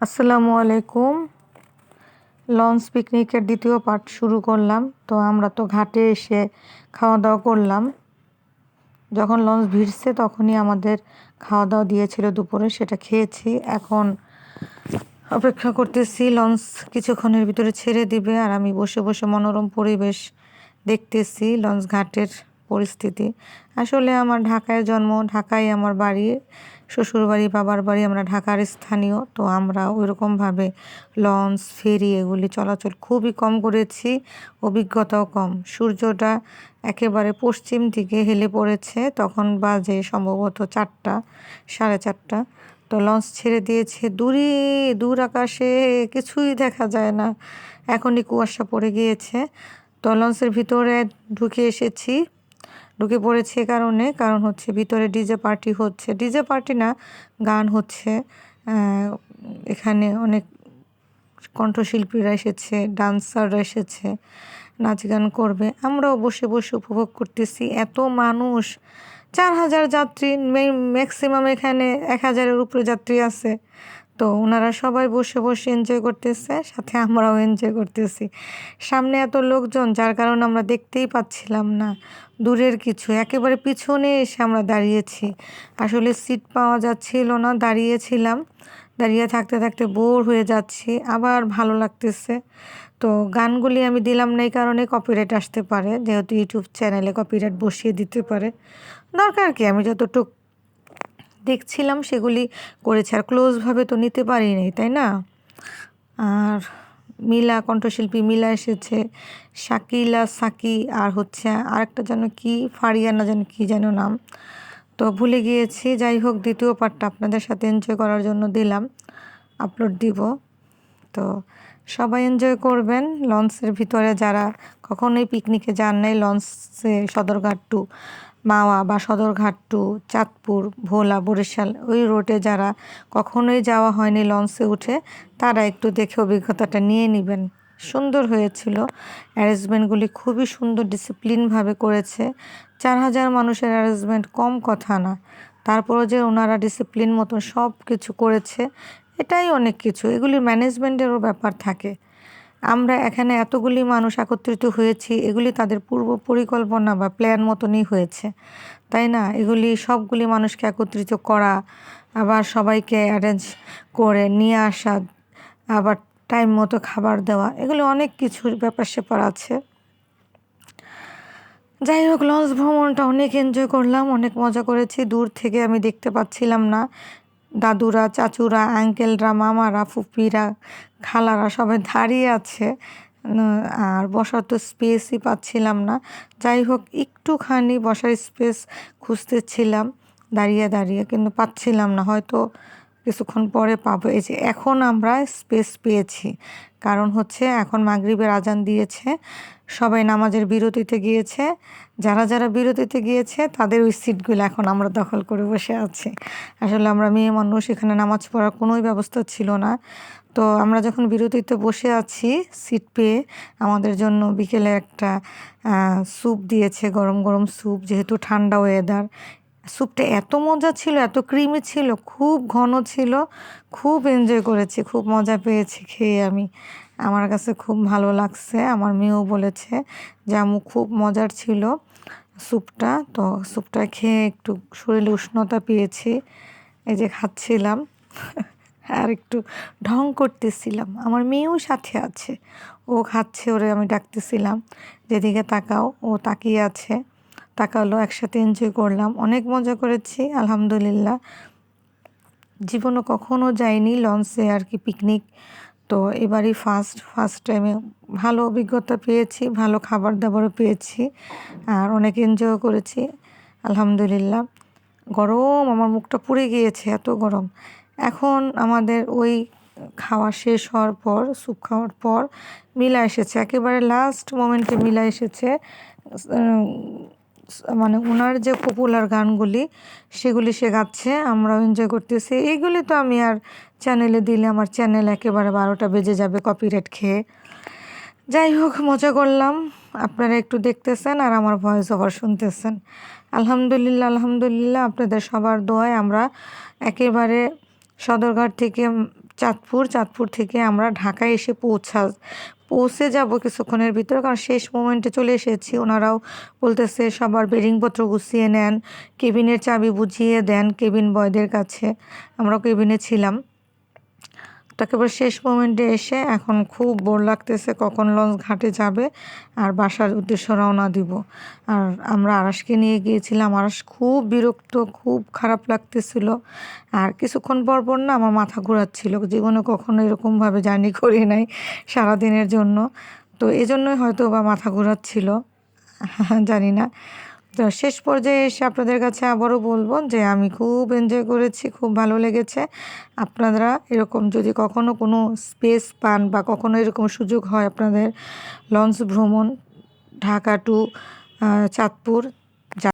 আসসালামু আলাইকুম। লঞ্চ পিকনিকের দ্বিতীয় পার্ট শুরু করলাম। তো আমরা তো ঘাটে এসে খাওয়া দাওয়া করলাম। যখন লঞ্চ ভিড়ছে তখনই আমাদের খাওয়া দাওয়া দিয়েছিল দুপুরে, সেটা খেয়েছি। এখন অপেক্ষা করতেছি, লঞ্চ কিছুক্ষণের ভিতরে ছেড়ে দিবে আর আমি বসে বসে মনোরম পরিবেশ দেখতেছি লঞ্চ ঘাটের পরিস্থিতি। আসলে আমার ঢাকায় জন্ম ঢাকায় আমার বাড়ি শ্বশুর বাড়ি বাবার বাড়ি আমরা ঢাকার স্থানীয়। তো আমরা ওইরকমভাবে লঞ্চ, ফেরি এগুলি চলাচল খুবই কম করেছি, অভিজ্ঞতাও কম। সূর্যটা একেবারে পশ্চিম দিকে হেলে পড়েছে, তখন বাজে সম্ভবত চারটা, সাড়ে চারটা। তো লঞ্চ ছেড়ে দিয়েছে দূরে, দূর আকাশে, কিছুই দেখা যায় না। এখনই কুয়াশা পড়ে গিয়েছে। তো লঞ্চের ভিতরে ঢুকে এসেছি। ঢুকে পড়েছে কারণে। কারণ হচ্ছে ভিতরে ডিজে পার্টি হচ্ছে। ডিজে পার্টি না, গান হচ্ছে। এখানে অনেক কণ্ঠশিল্পীরা এসেছে, ডান্সাররা এসেছে, নাচ গান করবে। আমরাও বসে বসে উপভোগ করতেছি। এত মানুষ, চার হাজার যাত্রী ম্যাক্সিমাম এখানে এক হাজারের উপরে যাত্রী আছে। তো ওনারা সবাই বসে বসে এনজয় করতেছে, সাথে আমরাও এনজয় করতেছি। সামনে এত লোকজন, যার কারণে আমরা দেখতেই পাচ্ছিলাম না। দূরের কিছু, একেবারে পিছনে এসে আমরা দাঁড়িয়েছি। আসলে সিট পাওয়া যাচ্ছিল না, দাঁড়িয়েছিলাম। দাঁড়িয়ে থাকতে থাকতে বোর হয়ে যাচ্ছি, আবার ভালো লাগতেছে। তো গানগুলি আমি দিলাম না এই কারণে কপিরাইট আসতে পারে, যেহেতু ইউটিউব চ্যানেলে কপিরাইট বসিয়ে দিতে পারে। দরকার কি? আমি যতটুক দেখছিলাম সেগুলি করেছে। আর ক্লোজভাবে তো নিতে পারি পারিনি, তাই না? আর মিলা, কণ্ঠশিল্পী মিলা এসেছে, শাকিলা, সাকি, আর হচ্ছে আর একটা যেন কি, ফারিয়ানা যেন কি যেন নাম। তো ভুলে গিয়েছি, যাই হোক দ্বিতীয় পার্টটা আপনাদের সাথে এনজয় করার জন্য দিলাম আপলোড দিব। তো সবাই এনজয় করবেন। লঞ্চের ভিতরে যারা কখনোই পিকনিকে যান নাই, লঞ্চে সদরঘাট টু, মাওয়া বা সদরঘাট টু, চাঁদপুর, ভোলা, বরিশাল, ওই রোডে যারা কখনোই যাওয়া হয়নি লঞ্চে উঠে, তারা একটু দেখে অভিজ্ঞতাটা নিয়ে নেবেন। সুন্দর হয়েছিল। অ্যারেঞ্জমেন্টগুলি খুবই সুন্দর ডিসিপ্লিনভাবে করেছে। চার হাজার মানুষের অ্যারেঞ্জমেন্ট কম কথা না। তারপরও যে ওনারা ডিসিপ্লিন মতন সব কিছু করেছে এটাই অনেক কিছু। এগুলির ম্যানেজমেন্টেরও ব্যাপার থাকে। আমরা এখানে এতগুলি মানুষ একত্রিত হয়েছি, এগুলি তাদের পূর্ব পরিকল্পনা বা প্ল্যান মতনই হয়েছে। তাই না? এগুলি সবগুলি মানুষকে একত্রিত করা, আবার সবাইকে অ্যারেঞ্জ করে নিয়ে আসা, আবার টাইম মতো খাবার দেওয়া, এগুলি অনেক কিছুর ব্যাপার স্যাপার আছে। যাই হোক লঞ্চ ভ্রমণটা অনেক এনজয় করলাম, অনেক মজা করেছি। দূর থেকে আমি দেখতে পাচ্ছিলাম না। দাদুরা, চাচুরা, আঙ্কেলরা, মামারা ফুপিরা খালারা সবাই দাঁড়িয়ে আছে। আর বসার তো স্পেসই পাচ্ছিলাম না। যাই হোক, একটুখানি বসার স্পেস খুঁজতেছিলাম, দাঁড়িয়ে দাঁড়িয়ে, কিন্তু পাচ্ছিলাম না। হয়তো কিছুক্ষণ পরে পাবো। এই যে এখন আমরা স্পেস পেয়েছি। কারণ হচ্ছে এখন মাগরিবের আজান দিয়েছে, সবাই নামাজের বিরতিতে গিয়েছে। যারা যারা বিরতিতে গিয়েছে, তাদের ওই সিটগুলো এখন আমরা দখল করে বসে আছি। আসলে আমরা মেয়ে মানুষ, এখানে নামাজ পড়ার কোনোই ব্যবস্থা ছিল না। তো আমরা যখন বিরতিতে বসে আছি সিট পেয়ে আমাদের জন্য বিকেলে একটা স্যুপ দিয়েছে, গরম গরম স্যুপ যেহেতু ঠান্ডা ওয়েদার স্যুপটা এত মজা ছিল, এত ক্রিমি ছিল, খুব ঘন ছিল, খুব এনজয় করেছি, খুব মজা পেয়েছি খেয়ে আমি। আমার কাছে খুব ভালো লাগছে, আমার মেয়েও বলেছে যে আমু খুব মজার ছিল স্যুপটা। তো স্যুপটা খেয়ে একটু শরীরে উষ্ণতা পেয়েছি, এই যে খাচ্ছিলাম, আর একটু ঢং করতেছিলাম। আমার মেয়েও সাথে আছে, ও খাচ্ছে, ওরে আমি ডাকতেছিলাম, যেদিকে তাকাও, ও তাকিয়ে আছে। তাকালো, একসাথে এনজয় করলাম। অনেক মজা করেছি, আলহামদুলিল্লাহ। জীবনও কখনো যাইনি লঞ্চে আর কি পিকনিক তো এবারই ফার্স্ট ফার্স্ট টাইমে ভালো অভিজ্ঞতা পেয়েছি, ভালো খাবার দাবারও পেয়েছি, আর অনেক এনজয় করেছি, আলহামদুলিল্লাহ। গরম, আমার মুখটা পুড়ে গিয়েছে, এত গরম। এখন আমাদের ওই খাওয়া শেষ হওয়ার পর স্যুপ খাওয়ার পর মিলা এসেছে। একেবারে লাস্ট মোমেন্টে মিলা এসেছে মানে ওনার যে পপুলার গানগুলি, সেগুলি সে গাচ্ছে, আমরাও এনজয় করতেছি। এইগুলি তো আমি আর চ্যানেলে দিলে আমার চ্যানেল একেবারে বারোটা বেজে যাবে কপিরাইট খেয়ে। যাই হোক, মজা করলাম। আপনারা একটু দেখতেছেন আর আমার ভয়েস ওভার শুনতেছেন। আলহামদুলিল্লাহ আলহামদুলিল্লাহ, আপনাদের সবার দোয়ায় আমরা একেবারে সদরঘাট থেকে চাঁদপুর চাঁদপুর থেকে আমরা ঢাকায় এসে পৌঁছা পৌঁছে যাব কিছুক্ষণের ভিতরে, কারণ শেষ মোমেন্টে চলে এসেছি। ওনারাও বলতেছে, সবার বেরিংপত্র গুছিয়ে নেন, কেবিনের চাবি বুঝিয়ে দেন কেবিন বয়দের কাছে। আমরাও কেবিনে ছিলাম। তো একেবারে শেষ মোমেন্টে এসে এখন খুব বোর লাগতেছে, কখন লঞ্চ ঘাটে যাবে আর বাসার উদ্দেশ্য রওনা দিব। আর আমরা আরাসকে নিয়ে গিয়েছিলাম। আরাস খুব বিরক্ত, খুব খারাপ লাগতেছিল। আর কিছুক্ষণ পর পর না আমার মাথা ঘোরাচ্ছিল। জীবনে কখনো এরকমভাবে জার্নি করি নাই সারাদিনের জন্য। তো এজন্যই হয়তো বা মাথা ঘোরাচ্ছিল। জানি না। তো শেষ পর্যায়ে এসে আপনাদের কাছে আবারও বলব যে আমি খুব এনজয় করেছি, খুব ভালো লেগেছে। আপনারা এরকম যদি কখনও কোনো স্পেস পান বা কখনও এরকম সুযোগ হয় আপনাদের লঞ্চ ভ্রমণ ঢাকা টু চাঁদপুর